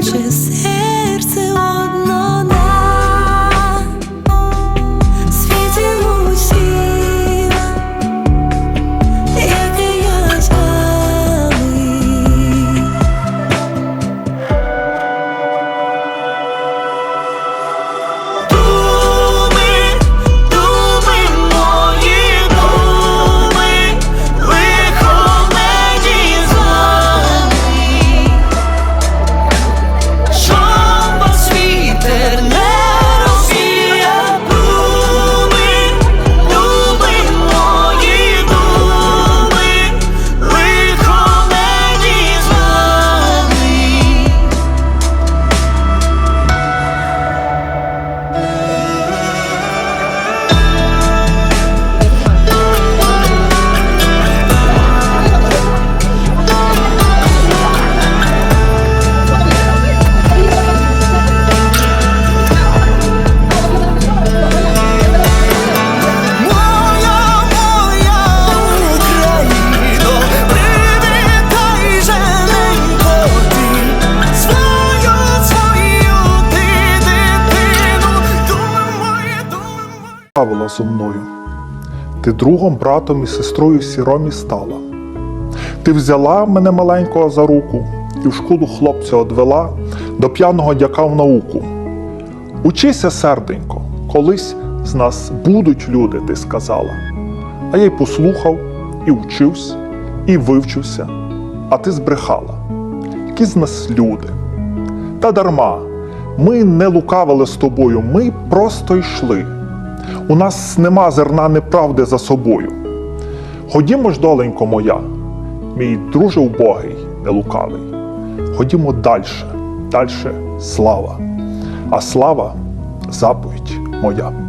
conscious правила зо мною. Ти другом, братом і сестрою сіромі стала. Ти взяла мене маленького за руку і в школу хлопця одвела до п'яного дяка в науку. Учися, серденько, колись з нас будуть люди, ти сказала. А я й послухав, і вчився, і вивчився, а ти збрехала. Які з нас люди? Та дарма, ми не лукавили з тобою, ми просто йшли. У нас нема зерна неправди за собою. Ходімо ж, доленько моя, мій друже убогий, нелукавий. Ходімо дальше, далі слава. А слава заповідь моя.